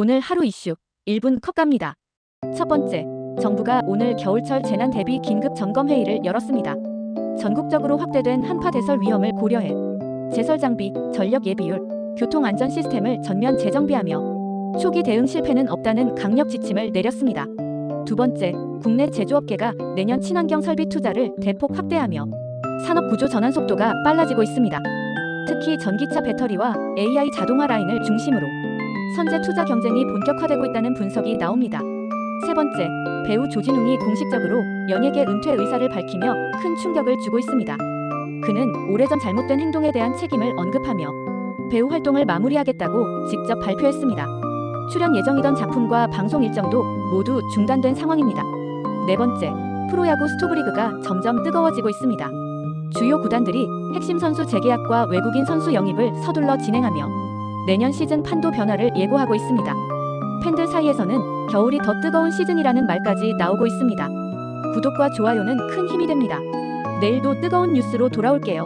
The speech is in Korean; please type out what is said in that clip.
오늘 하루 이슈 1분 컷 갑니다. 첫 번째, 정부가 오늘 겨울철 재난 대비 긴급 점검 회의를 열었습니다. 전국적으로 확대된 한파 대설 위험을 고려해 제설 장비, 전력 예비율, 교통 안전 시스템을 전면 재정비하며 초기 대응 실패는 없다는 강력 지침을 내렸습니다. 두 번째, 국내 제조업계가 내년 친환경 설비 투자를 대폭 확대하며 산업 구조 전환 속도가 빨라지고 있습니다. 특히 전기차 배터리와 AI 자동화 라인을 중심으로 선제 투자 경쟁이 본격화되고 있다는 분석이 나옵니다. 세 번째, 배우 조진웅이 공식적으로 연예계 은퇴 의사를 밝히며 큰 충격을 주고 있습니다. 그는 오래전 잘못된 행동에 대한 책임을 언급하며 배우 활동을 마무리하겠다고 직접 발표했습니다. 출연 예정이던 작품과 방송 일정도 모두 중단된 상황입니다. 네 번째, 프로야구 스토브리그가 점점 뜨거워지고 있습니다. 주요 구단들이 핵심 선수 재계약과 외국인 선수 영입을 서둘러 진행하며 내년 시즌 판도 변화를 예고하고 있습니다. 팬들 사이에서는 겨울이 더 뜨거운 시즌이라는 말까지 나오고 있습니다. 구독과 좋아요는 큰 힘이 됩니다. 내일도 뜨거운 뉴스로 돌아올게요.